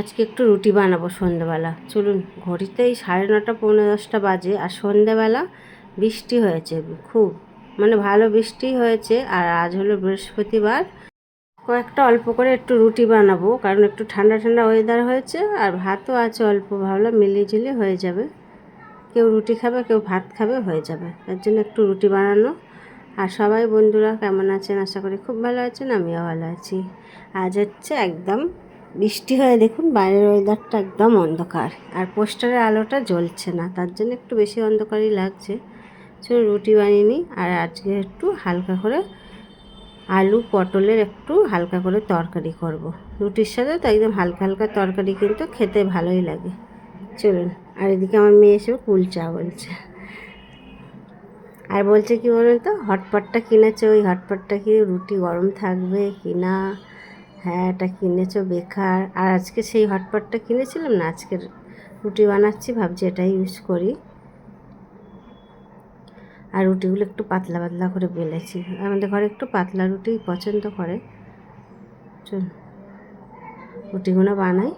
আজকে একটু রুটি বানাবো সন্ধ্যেবেলা চলুন ঘড়িতে এই সাড়ে নটা, পৌনে দশটা বাজে আর সন্ধ্যেবেলা বৃষ্টি হয়েছে খুব। মানে ভালো বৃষ্টি হয়েছে আর আজ হলো বৃহস্পতিবার। কয়েকটা অল্প করে একটু রুটি বানাবো, কারণ একটু ঠান্ডা ঠান্ডা ওয়েদার হয়েছে আর ভাতও আছে অল্প, ভাবলাম মিলিয়ে ঝিলিয়ে হয়ে যাবে। কেউ রুটি খাবে, কেউ ভাত খাবে, হয়ে যাবে। তার জন্য একটু রুটি বানানো। আর সবাই বন্ধুরা কেমন আছেন? আশা করি খুব ভালো আছেন, আমিও ভালো আছি। আজ হচ্ছে একদম বৃষ্টি হয়ে দেখুন, বাইরের ওয়েদারটা একদম অন্ধকার। আর পোস্টারের আলোটা জ্বলছে না, তার জন্য একটু বেশি অন্ধকারই লাগছে। চলুন রুটি বানিয়ে নিই, আর আজকে একটু হালকা করে আলু পটলের একটু হালকা করে তরকারি করব। রুটির সাথে তো একদম হালকা হালকা তরকারি কিন্তু খেতে ভালোই লাগে। চলুন, আর এদিকে আমার মেয়ে এসে কুলচা বলছে। আর বলছে কি বলুন তো, হটপটটা কিনেছে? ওই হটপটটা কি রুটি গরম থাকবে কি না? হ্যাঁ এটা কিনেছো বেকার। আর আজকে সেই হটপটটা কিনেছিলাম না আজকের রুটি বানাচ্ছি, ভাবছি এটাই ইউজ করি। আর রুটিগুলো একটু পাতলা পাতলা করে বেলেছি। আমাদের ঘরে একটু পাতলা রুটি পছন্দ করে। চল, রুটিগুলো বানাই।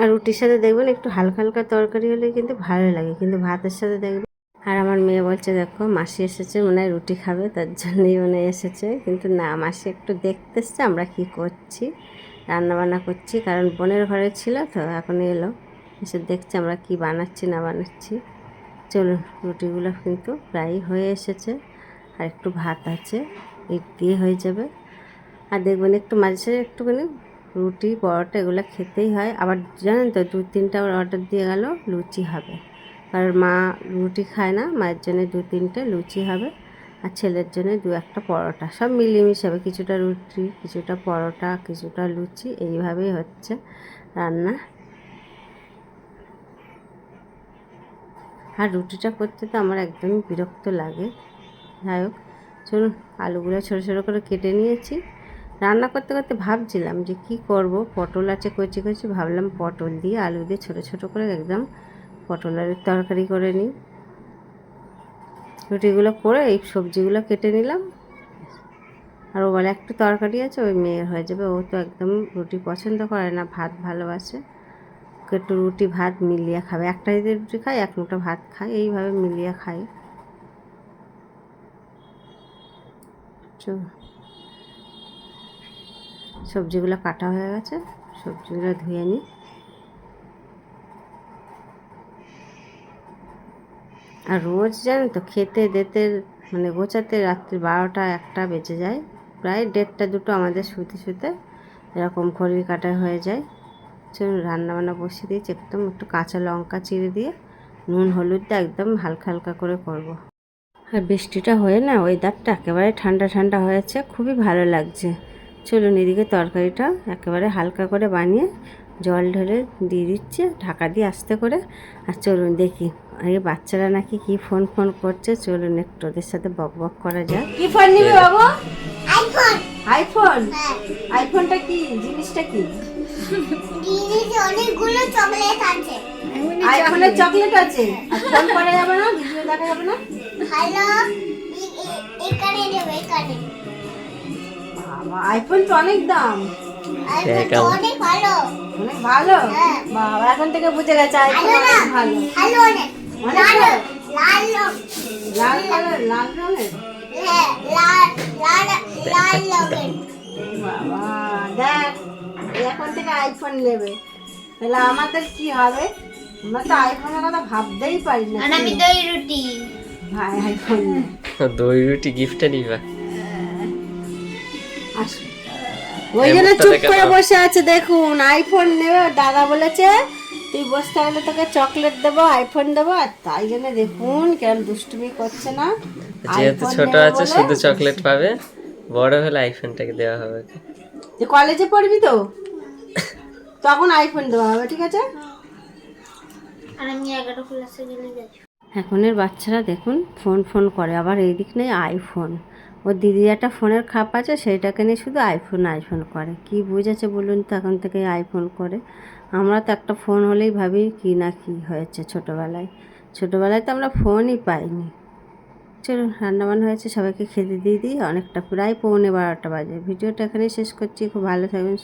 আর রুটির সাথে দেখবেন একটু হালকা হালকা তরকারি হলে কিন্তু ভালো লাগে, কিন্তু ভাতের সাথে দেখবেন আর আমার মেয়ে বলছে, দেখো, মাসি এসেছে, মনে হয় রুটি খাবে, তার জন্যই মনে এসেছে। কিন্তু না, মাসি একটু দেখতে এসছে আমরা কি করছি রান্না বান্না করছি, কারণ বোনের ঘরে ছিল তো, এখন এলো। এসে দেখছে আমরা কি বানাচ্ছি, না বানাচ্ছি। চলুন, রুটিগুলো কিন্তু প্রায় হয়ে এসেছে, আর একটু ভাত আছে এই দিয়ে হয়ে যাবে। আর দেখবেন, একটু মাঝে সাঝে একটুখানি রুটি, পরোটা, এগুলো খেতেই হয়। আবার জানেন তো দু তিনটা অর্ডার দিয়ে গেল, লুচি হবে। কারণ মা রুটি খায় না, মায়ের জন্য দু তিনটে লুচি হবে আর ছেলের জন্য দু একটা পরোটা। সব মিলিয়েমিশে হবে কিছুটা রুটি, কিছুটা পরোটা, কিছুটা লুচি, এইভাবেই হচ্ছে রান্না। আর রুটিটা করতে তো আমার একদমই বিরক্ত লাগে। যাই হোক, চলুন আলুগুলো ছোটো ছোটো করে কেটে নিয়েছি। রান্না করতে করতে ভাবছিলাম যে কি করব, পটল আছে কচি কচি, ভাবলাম পটল দিয়ে আলু দিয়ে ছোটো ছোটো করে একদম পটল আলুর তরকারি করে নিই। রুটিগুলো করে এই সবজিগুলো কেটে নিলাম। আর ও বলে একটু তরকারি আছে, ওই মেয়ের হয়ে যাবে। ও তো একদম রুটি পছন্দ করে না, ভাত ভালোবাসে। ওকে একটু রুটি ভাত মিলিয়ে খাবে। একটা যদি রুটি খায়, এক মুঠো ভাত খায়। এইভাবে মিলিয়ে খাই সবজিগুলো কাটা হয়ে গেছে। সবজিগুলো ধুয়ে নিই। আর রোজ জানেন তো খেতে, দেতে মানে গোছাতে রাত্রি বারোটা, একটা বেজে যায়। প্রায় দেড়টা দুটো আমাদের শুতে শুতে এরকম ঘড়ি কাটা হয়ে যায়। চলুন রান্নাবান্না বসিয়ে দিয়েছি, একদম একটু কাঁচা লঙ্কা চিড়ে দিয়ে নুন, হলুদটা একদম হালকা হালকা করে করব। আর বৃষ্টিটা হয়ে না ওয়েদারটা একেবারে ঠান্ডা ঠান্ডা হয়েছে, খুবই ভালো লাগছে। চলুন এদিকে তরকারিটা একেবারে হালকা করে বানিয়ে জল ঢেলে দিয়ে দিচ্ছে ঢাকা দিয়ে আস্তে করে। আর চলুন দেখি এই বাচ্চারা নাকি কি ফোন ফোন করছে চলুন একটু ওদের সাথে বক বক করা যায় কি ফোন নিবে বাবু? আইফোন। আইফোন? হ্যাঁ। আইফোনটা কি? জিনিসটা কি? জিনিস অনেকগুলো চকলেট আছে। আইফোনের চকলেট আছে? আর ফোন করা যাবে না? ভিডিও দেখা যাবে না? হ্যালো এখানে দেবো এখানে। বাবা আইফোন তো অনেক দাম। আইফোন তো অনেক অনেক ভালো? হ্যাঁ। বাবা এখন থেকে বুঝে গেছে আইফোন ভালো ভালো। লাল লাল লাল কালার লাল রঙের? হ্যাঁ লাল লাল লাল রঙের। বাবা দেখ এখন থেকে আইফোন নেবে। তাহলে আমাদের কি হবে? আমরা তো আইফোনের কথা ভাবতেই পারি না। আমি দই রুটি। ভাই আইফোন দই রুটি গিফটে নিবা। আসো। ওই জন্য চুপ করে বসে আছে দেখুন আইফোন নেবে দাদা বলেছে তুই বসতে হলে তোকে চকলেট দেবো আইফোন দেবো আর তাই জন্য দেখুন কেমন দুষ্টুমি করছে না যেহেতু ছোট আছে শুধু চকলেট পাবে বড় হলে আইফোনটাকে দেওয়া হবে। যে কলেজে পড়বি তো তখন আইফোন দেওয়া হবে ঠিক আছে? আর আমি এগারো ক্লাসে গেলে যাই এখনের বাচ্চারা দেখুন ফোন ফোন করে আবার এই দিক নেই আইফোন ওর দিদি একটা ফোনের খাপ আছে, সেইটাকে নিয়ে শুধু আইফোন আইফোন করে। কি বুঝেছে বলুন তো এখন থেকে আইফোন করে? আমরা তো একটা ফোন হলেই ভাবি কি না কি হয়েছে ছোটোবেলায়। ছোটোবেলায় তো আমরা ফোনই পাইনি। চলুন, রান্নাবান্না হয়েছে, সবাইকে খেতে দিয়ে দিই। অনেকটা প্রায় পৌনে বারোটা বাজে। ভিডিওটা এখানেই শেষ করছি। খুব ভালো থাকবেন